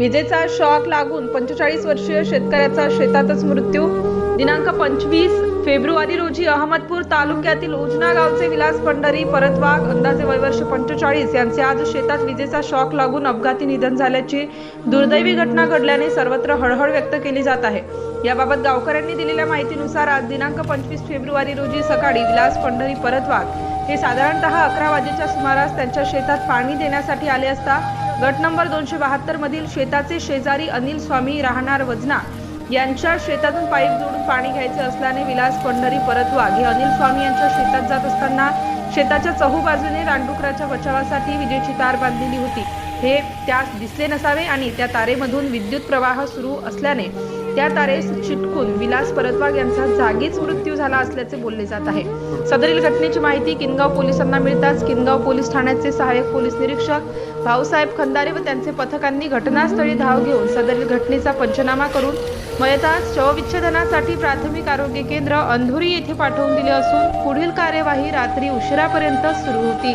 विजेचा शॉक लागून पंचेचाळीस वर्षीय शेतकऱ्याचा शेतातच मृत्यू. दिनांक पंचवीस फेब्रुवारी रोजी अहमदपूर तालुक्यातील उजना गावचे विलास पंढरी परतवाग अंदाजे वयवर्ष पंचेचाळीस यांचे आज शेतात विजेचा शॉक लागून अपघाती निधन झाल्याची दुर्दैवी घटना घडल्याने सर्वत्र हळहळ व्यक्त केली जात आहे. याबाबत गावकऱ्यांनी दिलेल्या माहितीनुसार आज दिनांक पंचवीस फेब्रुवारी रोजी सकाळी विलास पंढरी परतवाग हे साधारणतः अकरा वाजेच्या सुमारास त्यांच्या शेतात पाणी देण्यासाठी आले असता गट नंबर दोनशे बहात्तर मधील शेताचे शेजारी अनिल स्वामी राहणार वजना यांच्या शेतातून पाईप जोडून पाणी घ्यायचे असल्याने विलास पंढरी परतवाग हे अनिल स्वामी यांच्या शेतात जात असताना शेताच्या चहू बाजूने रानडुकराच्या बचावासाठी विजेची तार बांधलेली होती. हे त्यास दिसले नसावे आणि त्या तारेमधून विद्युत प्रवाह सुरू असल्याने त्या तारेस चिटकून विलास परतवाग यांचा जागीच मृत्यू झाला असल्याचे बोलले जात आहे. सदरील घटनेची माहिती किनगाव पोलिसांना मिळताच किनगाव पोलीस ठाण्याचे सहाय्यक पोलीस निरीक्षक भाऊसाहेब खंदारे व त्यांचे पथकांनी घटनास्थळी धाव घेऊन सदरील घटनेचा पंचनामा करून मयतास शवविच्छेदनासाठी प्राथमिक आरोग्य केंद्र अंधुरी येथे पाठवून दिले असून पुढील कार्यवाही रात्री उशिरापर्यंत सुरू होती.